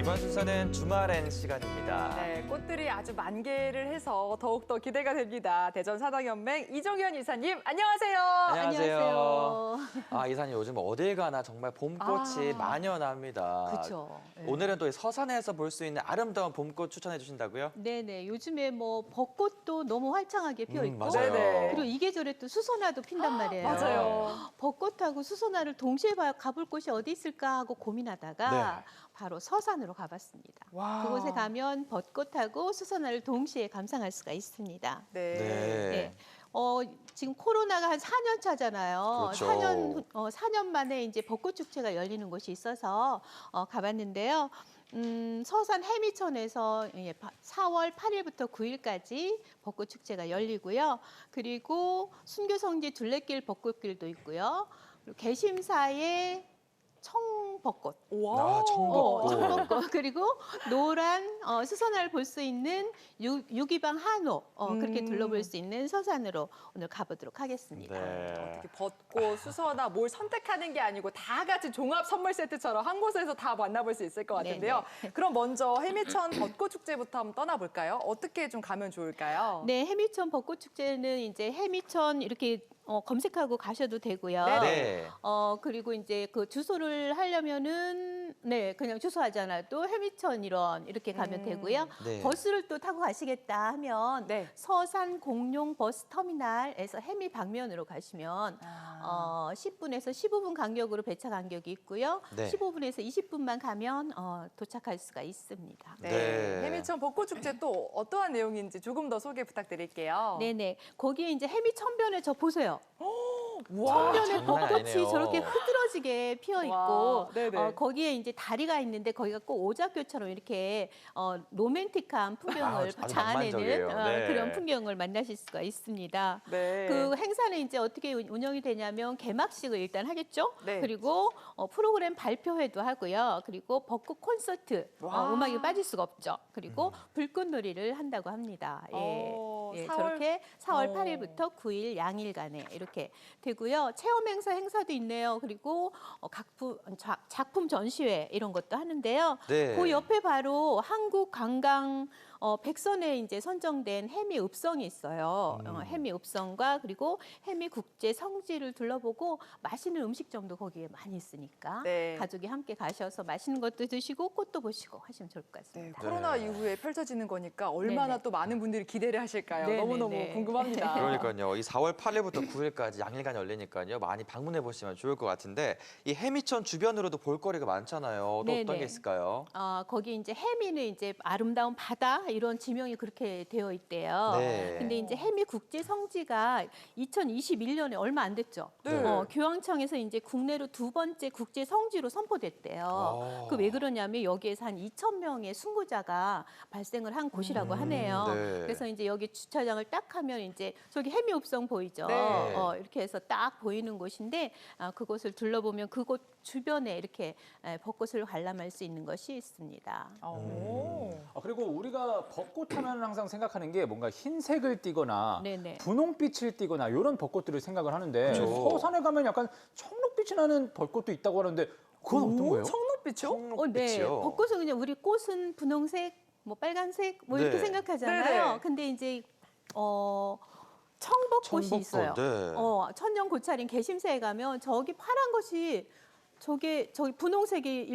이번 순서는 주말엔 시간입니다. 네, 꽃들이 아주 만개를 해서 더욱더 기대가 됩니다. 대전 사당연맹 이정현 이사님, 안녕하세요. 안녕하세요. 아, 이사님 요즘 어딜 가나 정말 봄꽃이 아. 만연합니다. 그렇죠. 오늘은 또이 서산에서 볼 수 있는 아름다운 봄꽃 추천해 주신다고요? 네네. 요즘에 뭐 벚꽃도 너무 활창하게 피어 음, 있고 맞아요. 네네. 그리고 이 계절에 또 수소나도 핀단 말이에요. 맞아요. 벚꽃하고 수소나를 동시에 봐- 가볼 곳이 어디 있을까 하고 고민하다가 네. 바로 서산으로 가봤습니다. 와. 그곳에 가면 벚꽃하고 수소나를 동시에 감상할 수가 있습니다. 네. 네. 네. 어, 지금 코로나가 한 4년 차잖아요. 그렇죠. 4년, 어, 4년 만에 이제 벚꽃 축제가 열리는 곳이 있어서 어, 가봤는데요. 음, 서산 해미천에서 예, 바- 4월 8일부터 9일까지 벚꽃 축제가 열리고요. 그리고 순교성지 둘레길 벚꽃길도 있고요. 그리고 개심사의 청벚꽃. 와. 아, 청벚꽃. 어, 청벚꽃 그리고 노란 어, 수선화를 볼 수 있는 유, 유기방 한옥 어, 그렇게 음. 둘러볼 수 있는 서산으로 오늘 가보도록 하겠습니다. 네. 어떻게 벚꽃, 수서나 뭘 선택하는 게 아니고 다 같이 종합 선물 세트처럼 한 곳에서 다 만나볼 수 있을 것 같은데요. 그럼 먼저 해미천 벚꽃 축제부터 한번 떠나볼까요? 어떻게 좀 가면 좋을까요? 네, 해미천 벚꽃 축제는 이제 해미천 이렇게 어, 검색하고 가셔도 되고요. 네네. 네. 어 그리고 이제 그 주소를 하려면은 네 그냥 주소 하지 않아도 해미천 이런 이렇게 가면 음. 되고요. 네. 버스를 또 타고 가시겠다 하면 네. 서산 공룡 버스 터미널에서 해미 방면으로 가시면 아. 어 10분에서 15분 간격으로 배차 간격이 있고요. 네. 15분에서 20분만 가면 어, 도착할 수가 있습니다. 네. 네. 해미천 벚꽃 축제 또 어떠한 내용인지 조금 더 소개 부탁드릴게요. 네네 거기에 이제 해미 천변에 저 보세요. 와. 장난 벚꽃이 아니네요. 저렇게 흐드러지게 피어 있고. 어, 거기에 이제 다리가 있는데 거기가 꼭 오작교처럼 이렇게 어, 로맨틱한 풍경을 아주 자아내는. 어, 네. 그런 풍경을 만나실 수가 있습니다. 네. 그 행사는 이제 어떻게 운- 운영이 되냐면 개막식을 일단 하겠죠. 네. 그리고 어, 프로그램 발표회도 하고요. 그리고 벚꽃 콘서트 와. 어, 음악이 빠질 수가 없죠. 그리고 불꽃놀이를 한다고 합니다. 예. 어, 예, 4월 저렇게 4월 어. 8일부터 9일 양일간에 이렇게 되고요. 체험 행사 행사도 있네요. 그리고 어, 각품, 자- 작품 전시회 이런 것도 하는데요. 네. 그 옆에 바로 한국 관광 어, 백선에 이제 선정된 해미 읍성이 있어요. 음. 어, 해미 읍성과 그리고 해미 국제 성지를 둘러보고 맛있는 음식점도 거기에 많이 있으니까 네. 가족이 함께 가셔서 맛있는 것도 드시고 꽃도 보시고 하시면 좋을 것 네, 같습니다. 코로나 네. 이후에 펼쳐지는 거니까 얼마나 네네. 또 많은 분들이 기대를 하실까요? 네네네. 너무너무 궁금합니다. 그러니까요. 이 4월 8일부터 9일까지 양일간 열리니까요. 많이 방문해 보시면 좋을 것 같은데 이 해미천 주변으로도 볼거리가 많잖아요. 또 어떤 네네. 게 있을까요? 어, 거기 이제 해미는 이제 아름다운 바다 이런 지명이 그렇게 되어 있대요. 네. 근데 이제 해미 국제 성지가 2021년에 얼마 안 됐죠. 네. 어, 교황청에서 이제 국내로 두 번째 국제 성지로 선포됐대요. 아. 그왜 그러냐면 여기에서 한 2천 명의 순고자가 발생을 한 곳이라고 하네요. 네. 그래서 이제 여기 주차장을 딱 하면 이제 저기 해미읍성 보이죠. 네. 어, 이렇게 해서 딱 보이는 곳인데 아, 그곳을 둘러보면 그곳 주변에 이렇게 에, 벚꽃을 관람할 수 있는 것이 있습니다. 오. 아, 그리고 우리가 벚꽃 하면 항상 생각하는 게 뭔가 흰색을 띠거나 네네. 분홍빛을 띠거나 이런 벚꽃들을 생각을 하는데 그렇죠. 서산에 가면 약간 청록빛이 나는 벚꽃도 있다고 하는데 그건 어떤 오, 거예요? 청록빛이요? 어, 네. 청록빛이요. 벚꽃은 그냥 우리 꽃은 분홍색, 뭐 빨간색 뭐 이렇게 네. 생각하잖아요. 네네. 근데 이제 어 청벚꽃이 청벚꽃, 있어요. 네. 어 천년 고찰인 개심사에 가면 저기 파란 것이 저게 저기 분홍색이?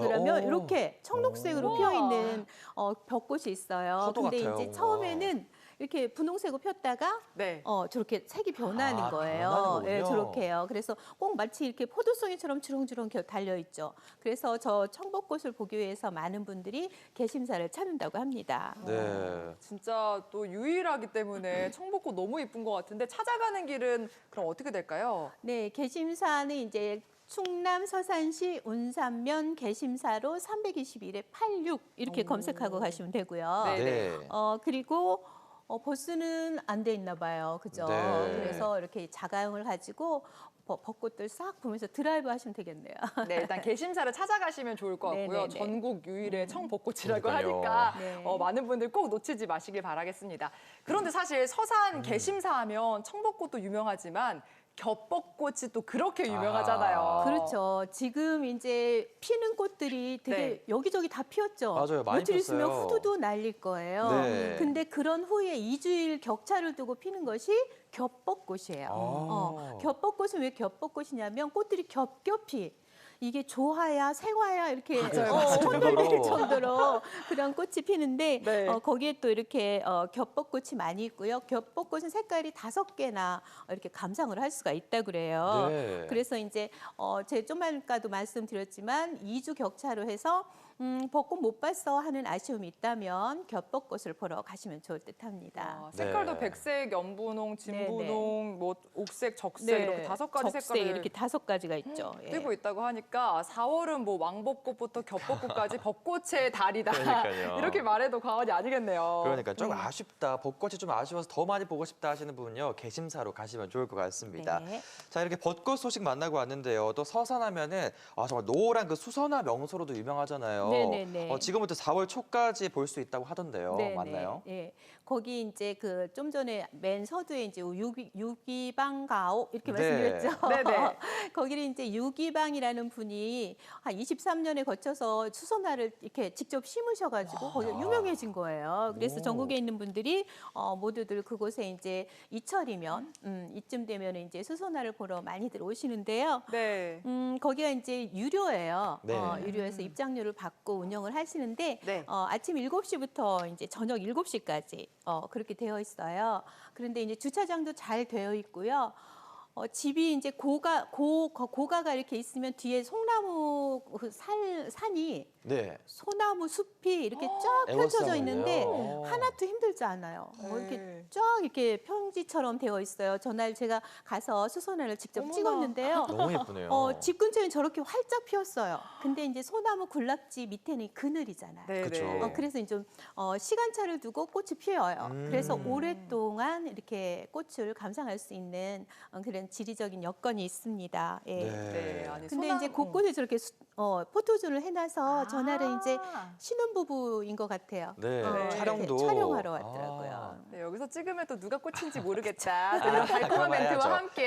거라면 오. 이렇게 청록색으로 오. 피어 있는 어 벚꽃이 있어요. 근데 같아요, 이제. 처음에는 이렇게 분홍색으로 폈다가 네. 어 저렇게 색이 변하는 아, 거예요. 예, 저렇게요. 그래서 꼭 마치 이렇게 포도송이처럼 주렁주렁 달려 있죠. 그래서 저 청벚꽃을 보기 위해서 많은 분들이 개심사를 찾는다고 합니다. 네. 진짜 또 유일하기 때문에 청벚꽃 너무 예쁜 것 같은데 찾아가는 길은 그럼 어떻게 될까요? 네, 개심사는 이제 충남 서산시 운산면 개심사로 321에 86 이렇게 오. 검색하고 가시면 되고요. 네. 네. 어 그리고 어, 버스는 안 돼 있나 봐요. 그죠? 네. 그래서 이렇게 자가용을 가지고 벚- 벚꽃들 싹 보면서 드라이브 하시면 되겠네요. 네, 일단 개심사를 찾아가시면 좋을 것 같고요. 네네네. 전국 유일의 청벚꽃이라고 그러니까요. 하니까 네. 어, 많은 분들 꼭 놓치지 마시길 바라겠습니다. 그런데 사실 서산 개심사 하면 청벚꽃도 유명하지만 겹벚꽃이 또 그렇게 유명하잖아요. 그렇죠. 지금 이제 피는 꽃들이 되게 네. 여기저기 다 피었죠. 맞아요. 많이 며칠 있으면 폈어요. 후두도 날릴 거예요. 네. 근데 그런 후에 2주일 격차를 두고 피는 것이 겹벚꽃이에요. 아. 어, 겹벚꽃은 왜 겹벚꽃이냐면 꽃들이 겹겹이 이게 조화야, 생화야 이렇게 맞아요, 어, 맞아요. 혼돈될 정도로 그런 꽃이 피는데 네. 어, 거기에 또 이렇게 어, 겹벚꽃이 많이 있고요. 겹벚꽃은 색깔이 다섯 개나 이렇게 감상을 할 수가 있다 그래요. 네. 그래서 이제 어, 제 좀만 아까도 말씀드렸지만 2주 격차로 해서 음, 벚꽃 못 봤어 하는 아쉬움이 있다면 겹벚꽃을 보러 가시면 좋을 듯합니다. 아, 색깔도 네. 백색, 연분홍, 네, 진분홍, 뭐 옥색, 적색 이렇게 다섯 가지 적색 색깔을 이렇게 다섯 가지가 있죠. 예. 띄고 있다고 하니까 4월은 뭐 왕벚꽃부터 겹벚꽃까지 벚꽃의 달이다. 그러니까요. 이렇게 말해도 과언이 아니겠네요. 그러니까 좀 음. 아쉽다. 벚꽃이 좀 아쉬워서 더 많이 보고 싶다 하시는 분은요. 개심사로 가시면 좋을 것 같습니다. 네. 자 이렇게 벚꽃 소식 만나고 왔는데요. 또 서산 하면은 아 정말 노란 그 수선화 명소로도 유명하잖아요. 네네네. 어, 지금부터 4월 초까지 볼 수 있다고 하던데요. 네, 맞나요? 네. 예. 거기 이제 그 좀 전에 맨 서두에 이제 유기, 유기방가오 이렇게 네. 말씀드렸죠. 네네. 거기를 이제 유기방이라는 분이 한 23년에 거쳐서 수선화를 이렇게 직접 심으셔가지고 거기가 유명해진 거예요. 그래서 오. 전국에 있는 분들이 어, 모두들 그곳에 이제 이철이면 음, 이쯤 되면 이제 수선화를 보러 많이들 오시는데요. 네. 음, 거기가 이제 유료예요. 네. 어, 유료해서 입장료를 받고 운영을 하시는데 네. 어, 아침 7시부터 이제 저녁 7시까지 어, 그렇게 되어 있어요. 그런데 이제 주차장도 잘 되어 있고요. 어, 집이 이제 고가 고 거- 고가가 이렇게 있으면 뒤에 송나무 그 산 산이 네. 소나무 숲이 이렇게 쫙 에워싸군요. 펼쳐져 있는데 오. 하나도 힘들지 않아요. 뭐 이렇게 네. 쫙 이렇게 평지처럼 되어 있어요. 전날 제가 가서 수선화를 직접 어머나. 찍었는데요. 너무 예쁘네요. 어, 집 근처엔 저렇게 활짝 피었어요. 근데 이제 소나무 군락지 밑에는 그늘이잖아요. 네, 그쵸. 네. 어, 그래서 이제 좀 어, 시간차를 두고 꽃이 피어요. 음. 그래서 오랫동안 이렇게 꽃을 감상할 수 있는 어, 그런 지리적인 여건이 있습니다. 예. 네. 아니, 근데 소나- 이제 곳곳에 저렇게 수- 어, 포토존을 해놔서 전날은 이제 아. 신혼부부인 것 같아요. 네. 어, 이렇게 촬영도 촬영하러 왔더라고요. 아. 네, 여기서 찍으면 또 누가 꽃인지 모르겠다. 이런 달콤한 그만 멘트와. 함께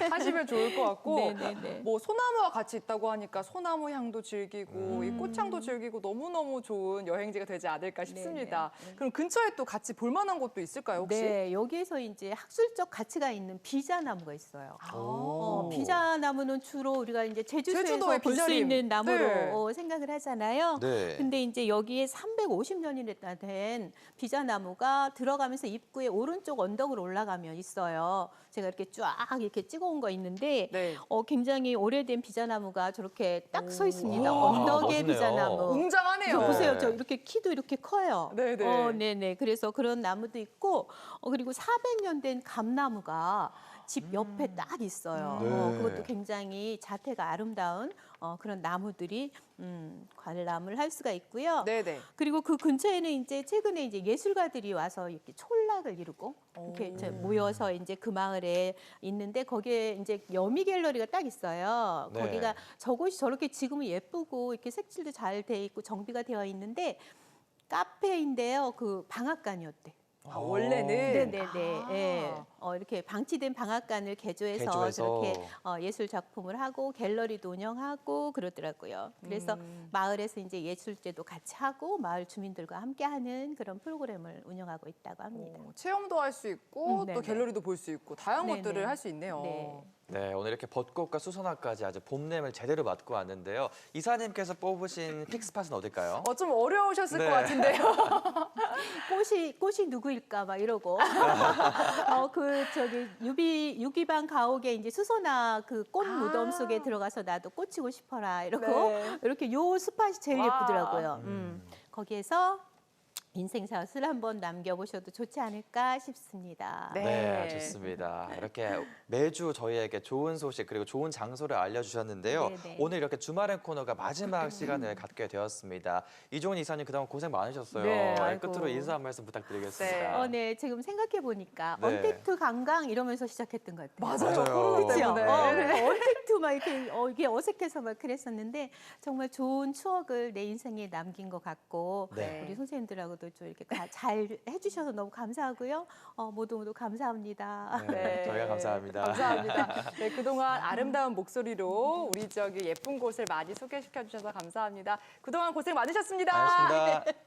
네. 하시면 좋을 것 같고 네네네. 뭐 소나무와 같이 있다고 하니까 소나무 향도 즐기고 이 음. 꽃향도 즐기고 너무너무 좋은 여행지가 되지 않을까 싶습니다. 네네. 그럼 근처에 또 같이 볼 만한 곳도 있을까요, 혹시? 네, 여기에서 이제 학술적 가치가 있는 비자나무가 있어요. 아. 어, 비자나무는 주로 우리가 이제 제주도에서 제주도의 볼수 비자림. 있는 나무로 네. 어, 생각을 하잖아요. 네. 근데 이제 여기에 350년이나 된 비자나무가 들어가면서 입구에 오른쪽 언덕으로 올라가면 있어요. 제가 이렇게 쫙 이렇게 찍어온 거 있는데 네. 어, 굉장히 오래된 비자나무가 저렇게 딱 서 있습니다. 와, 언덕의 멋있네요. 비자나무. 웅장하네요. 그래서 보세요. 네. 저 이렇게 키도 이렇게 커요. 네네. 어, 네네. 그래서 그런 나무도 있고, 어, 그리고 400년 된 감나무가 집 옆에 딱 있어요. 네. 어, 그것도 굉장히 자태가 아름다운 어, 그런 나무들이 음, 관람을 할 수가 있고요. 네네. 그리고 그 근처에는 이제 최근에 이제 예술가들이 와서 이렇게 촌락을 이루고 이렇게 모여서 이제 그 마을에 있는데 거기에 이제 여미 갤러리가 딱 있어요. 네. 거기가 저곳이 저렇게 지금은 예쁘고 이렇게 색칠도 잘 돼 있고 정비가 되어 있는데 카페인데요. 그 방앗간이었대. 아, 원래는 네네네. 아. 예. 어, 이렇게 방치된 방앗간을 개조해서, 개조해서. 저렇게 어, 예술 작품을 하고 갤러리도 운영하고 그러더라고요. 그래서 음. 마을에서 이제 예술제도 같이 하고 마을 주민들과 함께하는 그런 프로그램을 운영하고 있다고 합니다. 어, 체험도 할 수 있고 음, 네네. 또 갤러리도 볼 수 있고 다양한 네네. 것들을 할 수 있네요. 네. 네, 오늘 이렇게 벚꽃과 수선화까지 아주 봄냄을 제대로 맞고 왔는데요. 이사님께서 뽑으신 픽스팟은 어딜까요? 어, 좀 어려우셨을 네. 것 같은데요. 꽃이 꽃이 누구일까 막 이러고 어 그 저기 유비 유기방 가옥에 이제 수선화 그 꽃 아. 무덤 속에 들어가서 나도 꽂히고 싶어라 이러고 네. 이렇게 요 스팟이 제일 와. 예쁘더라고요. 음. 거기에서 인생샷을 한번 남겨보셔도 좋지 않을까 싶습니다. 네. 네, 좋습니다. 이렇게 매주 저희에게 좋은 소식 그리고 좋은 장소를 알려주셨는데요. 네네. 오늘 이렇게 주말의 코너가 마지막 시간을 갖게 되었습니다. 이종훈 이사님 그동안 고생 많으셨어요. 네, 아이고. 끝으로 인사 한 말씀 부탁드리겠습니다. 네. 어, 네. 지금 생각해 보니까 네. 언택트 관광 이러면서 시작했던 것 같아요. 맞아요. 맞아요. 그렇죠. 때문에. 어, 그래서 언택트 막 이렇게 어, 이게 어색해서 막 그랬었는데 정말 좋은 추억을 내 인생에 남긴 것 같고 네. 우리 선생님들하고 위해서도 좀 이렇게 가- 잘 해주셔서 너무 감사하고요. 어, 모두 모두 감사합니다. 네, 저희가 감사합니다. 감사합니다. 네, 그동안 아름다운 목소리로 우리 지역의 예쁜 곳을 많이 소개시켜 주셔서 감사합니다. 그동안 고생 많으셨습니다. 알겠습니다.